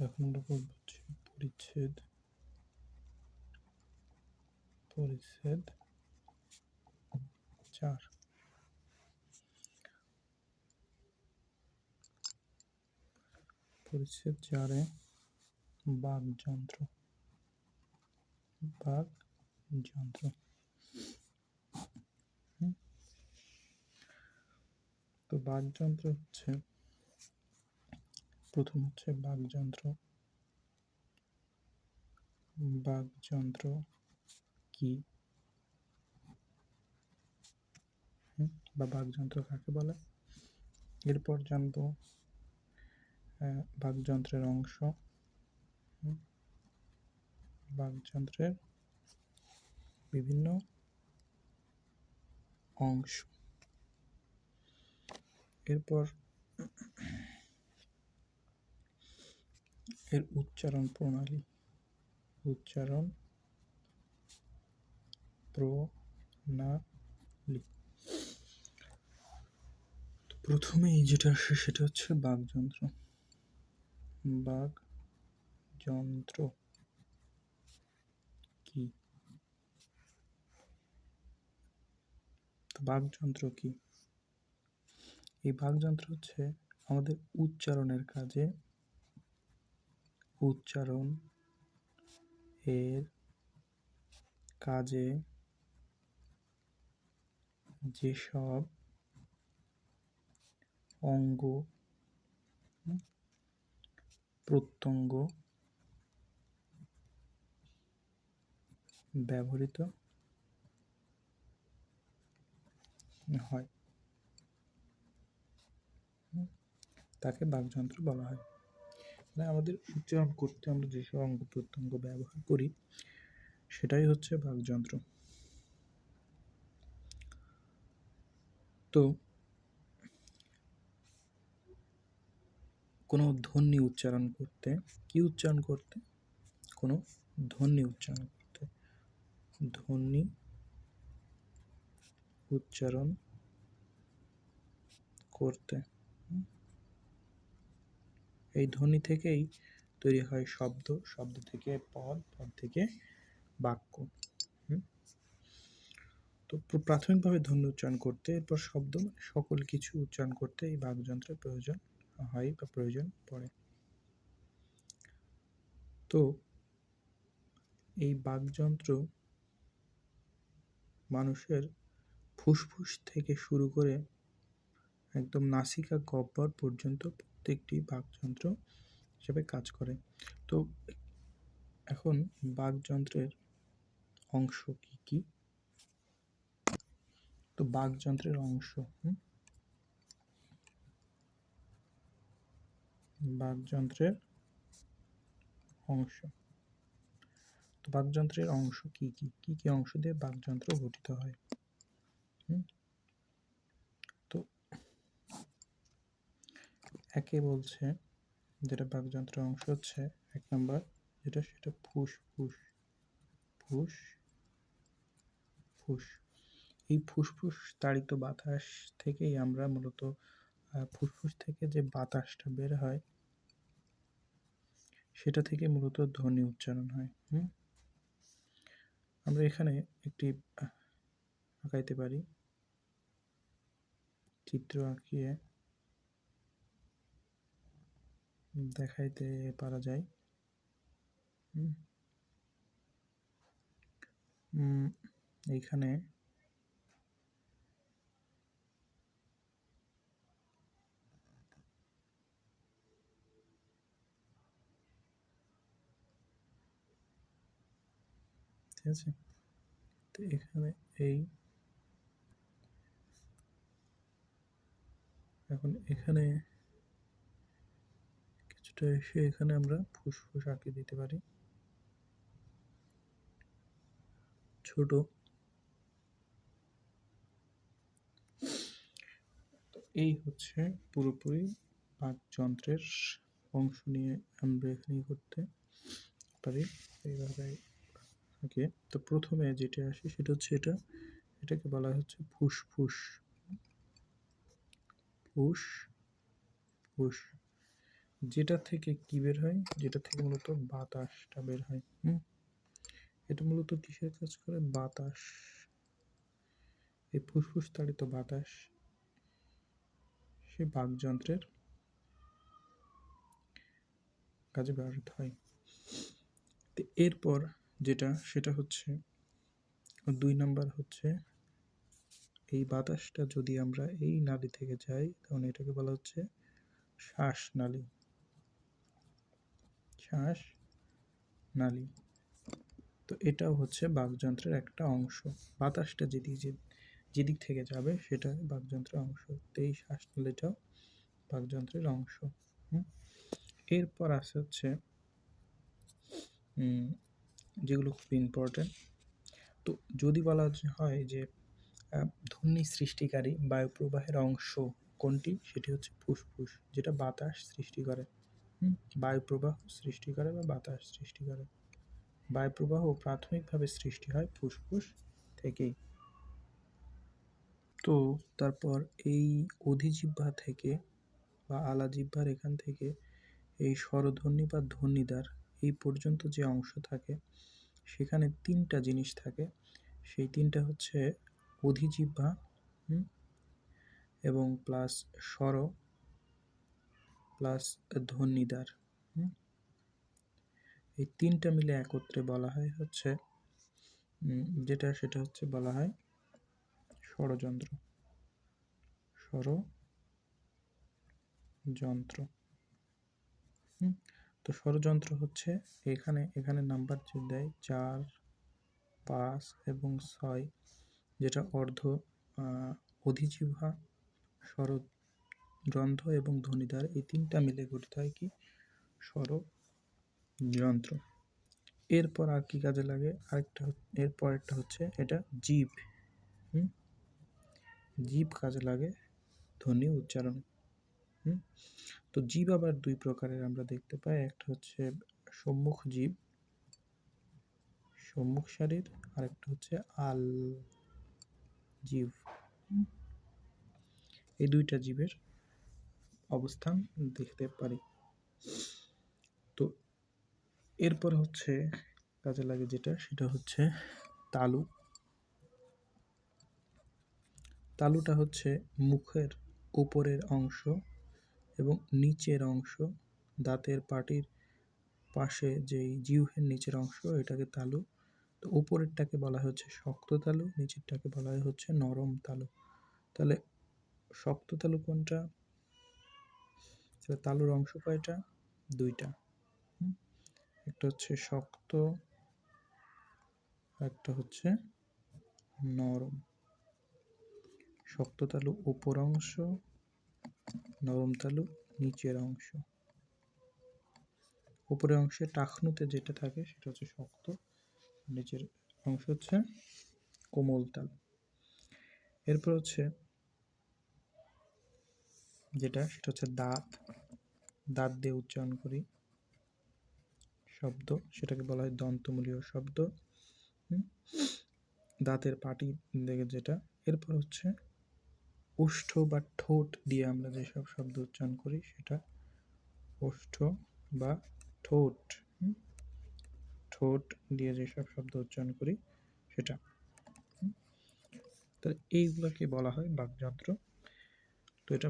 এখন পরিচ্ছেদ পরিচ্ছেদ চার। পরিচ্ছেদ চারে বাগযন্ত্র বাগযন্ত্র যন্ত্র। তো বাগযন্ত্র হচ্ছে প্রথম হচ্ছে বাগযন্ত্র। বাগযন্ত্র কি? বা বাগযন্ত্র কাকে বলে? এরপর জানব বাগযন্ত্রের অংশ? বাগযন্ত্রের বিভিন্ন অংশ। এরপর এর উচ্চারণ প্রণালী। উচ্চারণ প্রণালী। প্রথমেই যেটা আসে সেটা হচ্ছে বাগযন্ত্র। বাগযন্ত্র কি? তো বাগযন্ত্র কি? এই বাগযন্ত্র হচ্ছে আমাদের উচ্চারণের কাজে উচ্চারণ এর কাজে যেসব অঙ্গ প্রত্যঙ্গ ব্যবহৃত হয়। তাকে বাগযন্ত্র বলা হয়। মানে আমাদের উচ্চারণ করতে আমরা যেসব অঙ্গ প্রত্যঙ্গ ব্যবহার করি, সেটাই হচ্ছে বাগযন্ত্র। তো, কোনো ধ্বনি উচ্চারণ করতে, কি উচ্চারণ করতে? কোনো ধ্বনি উচ্চারণ করতে। ধ্বনি উচ্চারণ করতে? এই ধ্বনি থেকেই তৈরি হয় শব্দ শব্দ থেকে পদ পদ থেকে বাক্য? তো প্রাথমিকভাবে ধ্বনি উচ্চারণ করতে, এরপর শব্দ মানে সকল কিছু উচ্চারণ করতে এই বাকযন্ত্রের প্রয়োজন হয় বা প্রয়োজন পড়ে তো এই বাকযন্ত্র মানুষের ফুসফুস থেকে শুরু করে একদম নাসিকা গহ্বর পর্যন্ত প্রত্যেকটি বাকযন্ত্র হিসেবে কাজ করে। তো এখন বাকযন্ত্রের অংশ কি কি? তো বাকযন্ত্রের অংশ? বাকযন্ত্রের অংশ। তো বাকযন্ত্রের অংশ কি কি? কি কি অংশ দিয়ে বাকযন্ত্র গঠিত হয়? হুম? একে বলছে, যেটা বাকযন্ত্রের অংশ হচ্ছে এক নম্বর, যেটা সেটা ফুসফুস ফুস ফুস ফুস। এই ফুসফুস তাড়িত বাতাস থেকেই আমরা মূলত ফুসফুস থেকে যে বাতাসটা বের হয়, সেটা থেকে মূলত ধ্বনি উচ্চারণ হয়, হুম? আমরা এখানে একটি আঁকাইতে পারি। চিত্র আঁকিয়ে দেখাইতে পারা যায়। এইখানে ঠিক আছে? তো এখানে এই এখন এখানে কিছুটা এসে এখানে আমরা ফুসফুস আঁকিয়ে দিতে পারি। ছোট। এই হচ্ছে পুরোপুরি বাকযন্ত্রের অংশ নিয়ে আমরা এখানে করতে পারি। এইভাবে আগে তো প্রথমে যেটা আসে সেটা হচ্ছে এটা। এটাকে বলা হচ্ছে ফুসফুস। ফুস ফুস যেটা থেকে কি বের হয়? যেটা থেকে মূলত বাতাসটা বের হয়, হুম? এটা মূলত কিসের কাজ করে? বাতাস। এই ফুসফুস তাড়িত বাতাস, সে বাকযন্ত্রের কাজে ব্যবহৃত হয়। তো এরপর যেটা, সেটা হচ্ছে, দুই নাম্বার হচ্ছে, এই বাতাসটা যদি আমরা এই নালী থেকে যাই তখন এটাকে বলা হচ্ছে শ্বাসনালী। শ্বাস, নালী। তো এটাও হচ্ছে বাকযন্ত্রের একটা অংশ। বাতাসটা যেদিক যে, যেদিক থেকে যাবে সেটা বাকযন্ত্রের অংশ। তো এই শ্বাসনালীটাও বাকযন্ত্রের অংশ। এরপর আসে হচ্ছে যেগুলো খুব ইম্পর্টেন্ট তো যদি বলা হয় যে ধ্বনি সৃষ্টিকারী বায়ুপ্রবাহের অংশ কোনটি? সেটি হচ্ছে ফুসফুস, যেটা বাতাস সৃষ্টি করে। বায়ুপ্রবাহ সৃষ্টি করে বা বাতাস সৃষ্টি করে। বায়ুপ্রবাহ প্রাথমিকভাবে সৃষ্টি হয় ফুসফুস থেকেই। তো তারপর এই অধিজিহ্বা থেকে বা আলাজিহ্বার এখান থেকে এই স্বরধ্বনি বা ধ্বনিদ্বার এই পর্যন্ত যে অংশ থাকে, সেখানে তিনটা জিনিস থাকে। সেই তিনটা হচ্ছে অধিজিহ্বা এবং প্লাস স্বর। প্লাস ধ্বনিদ্বার। এই তিনটা মিলে একত্রে বলা হয় হচ্ছে যেটা সেটা হচ্ছে বলা হয় ষড়যন্ত্র ষড়যন্ত্র তো ষড়যন্ত্র হচ্ছে এখানে এখানে নাম্বার যে দেয় চার, পাঁচ এবং ছয়, যেটা অর্ধ অধিজিহ্বা স্বরযন্ত্র এবং ধ্বনিদ্বার এই তিনটা মিলে গঠিত হয় কি? স্বর, যন্ত্র। এরপর আর কি কাজে লাগে? আরেকটা এরপর একটা হচ্ছে এটা জীব। হুম? জীব কাজে লাগে ধ্বনি উচ্চারণ। হুম? তো জীব আবার দুই প্রকারের আমরা দেখতে পাই। একটা হচ্ছে সম্মুখ জীব, সম্মুখ সারির আর একটা হচ্ছে আল জীব। এই দুইটা জীবের অবস্থান দেখতে পারি। তো এরপর হচ্ছে কাজে লাগে যেটা, সেটা হচ্ছে তালু। তালুটা হচ্ছে মুখের উপরের অংশ এবং নিচের অংশ। দাঁতের পাটির পাশে যেই জিহ্বের নিচের অংশ, এটাকে তালু। তো উপরেরটাকে বলা হচ্ছে শক্ত তালু, নিচেরটাকে বলা হচ্ছে নরম তালু। তাহলে শক্ত তালু কোনটা? তাহলে তালুর অংশ কয়টা দুইটা। একটা হচ্ছে শক্ত একটা হচ্ছে নরম। শক্ত তালু উপর অংশ, নরম তালু নিচের অংশ। উপরের অংশে টাকনুতে যেটা থাকে সেটা হচ্ছে শক্ত নিচের অংশ হচ্ছে কোমল তালু। এরপর হচ্ছে যেটা, সেটা হচ্ছে দাঁত। দাঁত দিয়ে উচ্চারণ করি শব্দ, সেটাকে বলা হয় দন্তমূলীয় শব্দ? দাঁতের পাটি দেখে যেটা এরপর হচ্ছে ওষ্ঠ বা ঠোঁট দিয়ে আমরা যেসব শব্দ উচ্চারণ করি, সেটা ওষ্ঠ বা ঠোঁট? ঠোঁট দিয়ে যেসব শব্দ উচ্চারণ করি, সেটা হুম? তো এইগুলোকে বলা হয় বাকযন্ত্র তো এটা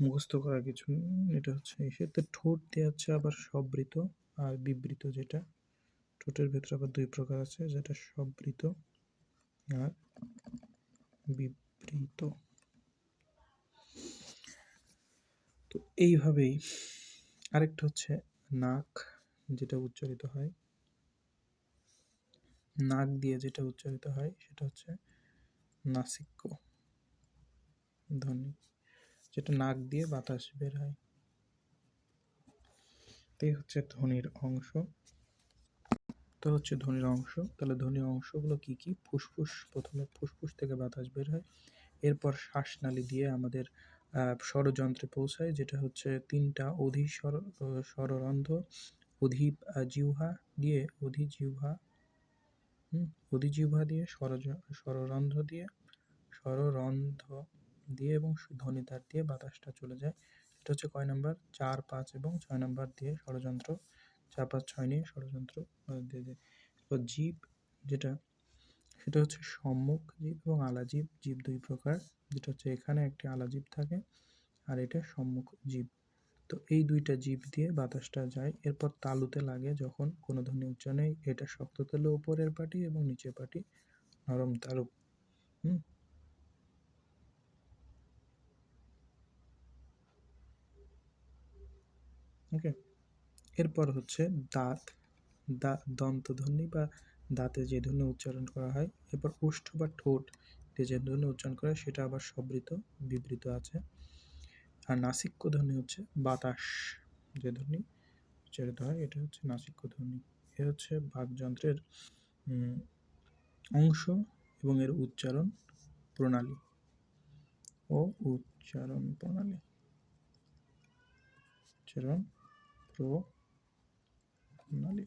মুখস্থ করা কিছু এটা হচ্ছে তো ঠোঁট দিয়ে হচ্ছে আবার সবৃত আর বিবৃত যেটা, ঠোঁটের ভেতরে আবার দুই প্রকার আছে, যেটা সবৃত আর বিবৃত। তো এইভাবেই আরেকটা হচ্ছে নাক, যেটা উচ্চারিত হয়। নাক দিয়ে যেটা উচ্চারিত হয়, সেটা হচ্ছে নাসিক্য। ধ্বনি যেটা নাক দিয়ে বাতাস বের হয়। তো হচ্ছে ধ্বনির অংশ। তো হচ্ছে ধ্বনির অংশ। তাহলে ধ্বনির অংশগুলো কি কি? ফুসফুস, প্রথমে ফুসফুস থেকে বাতাস বের হয়। এরপর শ্বাসনালী দিয়ে আমাদের স্বরযন্ত্রে পৌঁছায়, যেটা হচ্ছে তিনটা অধি স্বর স্বররন্ধ্র অধি জিহ্বা দিয়ে অধি জিহ্বা অধি জিহ্বা দিয়ে, স্বরজ, স্বররন্ধ্র দিয়ে, স্বররন্ধ্র দিয়ে এবং ধ্বনিদ্বার দিয়ে বাতাসটা চলে যায়। এটা হচ্ছে কয় নাম্বার? চার, পাঁচ এবং ছয় নাম্বার দিয়ে ষড়যন্ত্র। চার, পাঁচ, ছয় নিয়ে ষড়যন্ত্র দিয়ে দিয়ে। এরপর জীব যেটা, সেটা হচ্ছে সম্মুখ জীব এবং আলাজীব জীব। দুই প্রকার। যেটা হচ্ছে এখানে একটি আলাজীব থাকে আর এটা সম্মুখ জীব। তো এই দুইটা জীব দিয়ে বাতাসটা যায়। এরপর তালুতে লাগে যখন কোনো ধ্বনি উচ্চারণে এটা শক্ত তালু উপরের পাটি এবং নিচের পাটি নরম তালু। হুম? ওকে এরপর হচ্ছে দাঁত। দা দন্তধ্বনি বা দাঁতে যে ধ্বনি উচ্চারণ করা হয় এরপর ওষ্ঠ বা ঠোঁট যে ধ্বনি উচ্চারণ করা সেটা আবার সবৃত বিবৃত আছে। আর নাসিক্য ধ্বনি হচ্ছে বাতাস যে ধ্বনি উচ্চারিত হয় এটা হচ্ছে নাসিক্য ধ্বনি। এ হচ্ছে বাকযন্ত্রের উম, অংশ এবং এর উচ্চারণ প্রণালী ও উচ্চারণ প্রণালী। উচ্চারণ প্রণালী